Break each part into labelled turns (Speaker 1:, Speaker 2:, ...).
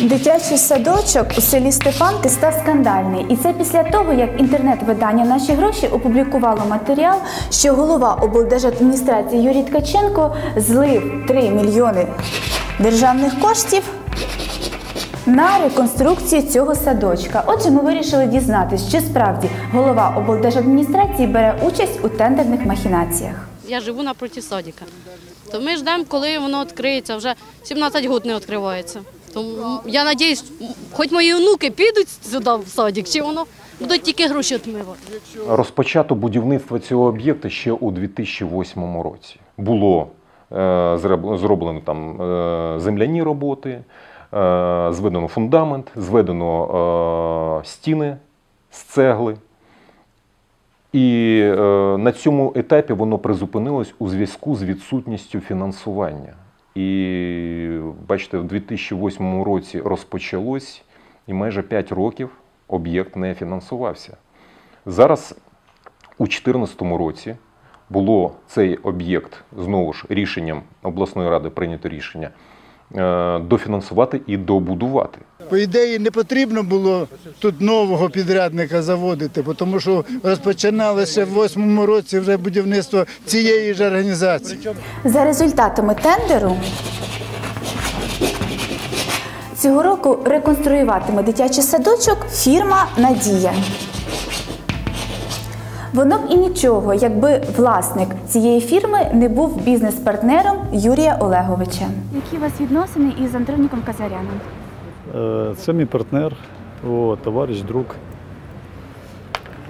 Speaker 1: Дитячий садочок у селі Стефанки став скандальний, і це після того, як інтернет-видання Наші гроші опублікувало матеріал, що голова облдержадміністрації Юрій Ткаченко злив 3 мільйони державних коштів на реконструкцію цього садочка. Отже, ми вирішили дізнатись, чи справді голова облдержадміністрації бере участь у тендерних махінаціях.
Speaker 2: Я живу напроти садика. То ми ждемо, коли воно відкриється. Вже 17 років не відкривається. Тому я сподіваюся, хоч мої онуки підуть сюди в садик, чи воно будуть тільки гроші відмивати.
Speaker 3: Розпочато будівництво цього об'єкта ще у 2008 році. Було е, зроблено там е, земляні роботи, е, зведено фундамент, зведено стіни з цегли. І е, на цьому етапі воно призупинилось у зв'язку з відсутністю фінансування. І бачите, в 2008 році розпочалось, і майже 5 років об'єкт не фінансувався. Зараз у 2014 році було цей об'єкт знову ж рішенням обласної ради прийнято рішення дофінансувати і добудувати.
Speaker 4: По ідеї не потрібно було тут нового підрядника заводити, тому що розпочиналося в восьмому році вже будівництво цієї ж організації.
Speaker 1: За результатами тендеру цього року реконструюватиме дитячий садочок фірма Надія. Воно б і нічого, якби власник цієї фірми не був бізнес-партнером Юрія Олеговича. Які у вас відносини із Андроніком Казаряном?
Speaker 5: Е, Це мій партнер, о, товариш, друг.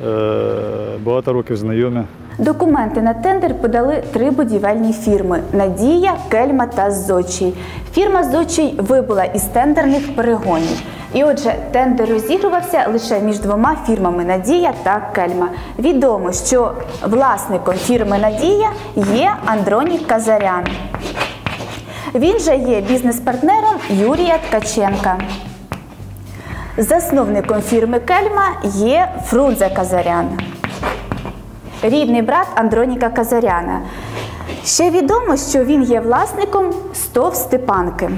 Speaker 5: Е, Багато років знайомі.
Speaker 1: Документи на тендер подали три будівельні фірми Надія, Кельма та Зодчий. Фірма Зодчий вибула із тендерних перегонів. І отже, тендер розігрувався лише між двома фірмами Надія та Кельма. Відомо, що власником фірми Надія є Андронік Казарян. Він же є бізнес-партнером Юрія Ткаченка. Засновником фірми Кельма є Фрунзе Казарян рідний брат Андроніка Казаряна. Ще відомо, що він є власником СТОВ Степанки.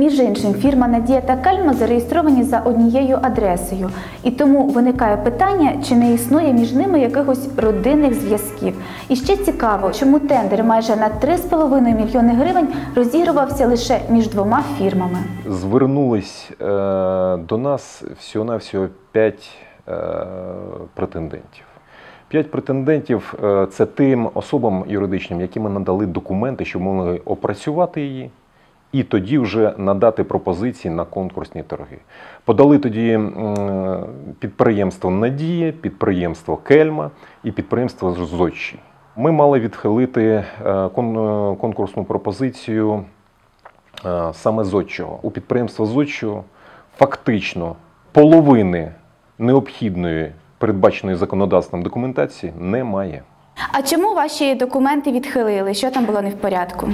Speaker 1: Між іншим, фірма Надія та Кальма зареєстровані за однією адресою, і тому виникає питання, чи не існує між ними якихось родинних зв'язків. І ще цікаво, чому тендер майже на 3,5 мільйони гривень розігрувався лише між двома фірмами.
Speaker 3: Звернулись е, до нас всього-навсього 5 е, претендентів. П'ять претендентів е, це тим особам юридичним, яким ми надали документи, щоб могли опрацювати її, і тоді вже надати пропозиції на конкурсні торги. Подали тоді підприємство Надія, підприємство Кельма і підприємство Зодчі. Ми мали відхилити е, е, конкурсну пропозицію е, саме Зодчого. У підприємства Зодчого фактично половини необхідної передбаченої законодавством документації немає.
Speaker 1: А чому ваші документи відхилили? Що там було не в порядку?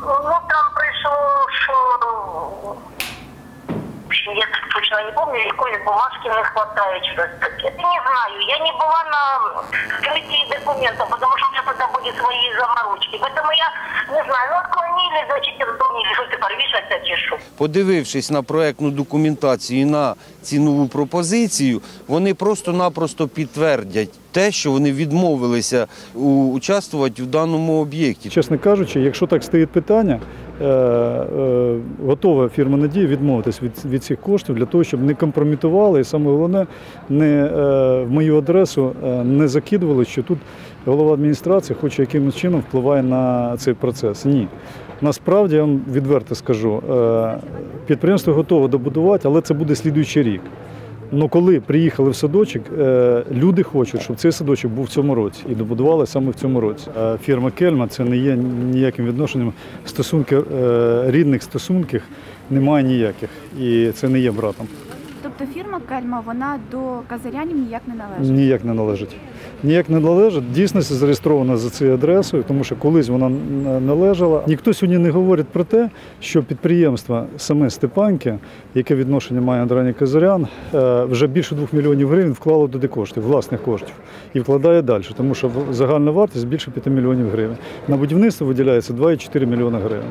Speaker 6: Ну, там прийшло, що... В общем, я точно не помню, якоїсь бумажки не хватає, щось таке. Не знаю, я не була на открытии документов, потому что у меня тогда были свои заморочки. Поэтому я не знаю, ну отклонили, значит, отклонили, что тепер вішаться чи що.
Speaker 7: Подивившись на проектну документацію і на цінову пропозицію, вони просто-напросто підтвердять те, що вони відмовилися у- участвувати в даному об'єкті.
Speaker 5: Чесно кажучи, якщо так стоїть питання, е, е, готова фірма Надія відмовитись від, від цих коштів для того, щоб не компрометували і саме головне, не е, в мою адресу е, не закидували, що тут голова адміністрації хоче якимось чином впливає на цей процес. Ні. Насправді я вам відверто скажу, е, підприємство готове добудувати, але це буде слідуючий рік. Ну, коли приїхали в садочок, е, люди хочуть, щоб цей садочок був в цьому році і добудували саме в цьому році. Е, Фірма Кельма це не є ніяким відношенням. Стосунки е, рідних стосунків немає ніяких, і це не є братом.
Speaker 1: Тобто фірма Кельма вона до казарянів ніяк не належить.
Speaker 5: Ніяк не належить. Ніяк не належить. Дійсність зареєстрована за цією адресою, тому що колись вона належала. Ніхто сьогодні не говорить про те, що підприємство саме Степанки, яке відношення має до Рані Казарян, е, вже більше 2 мільйонів гривень вклало туди коштів, власних коштів, і вкладає далі, тому що загальна вартість більше 5 мільйонів гривень. На будівництво виділяється 2,4 мільйона гривень.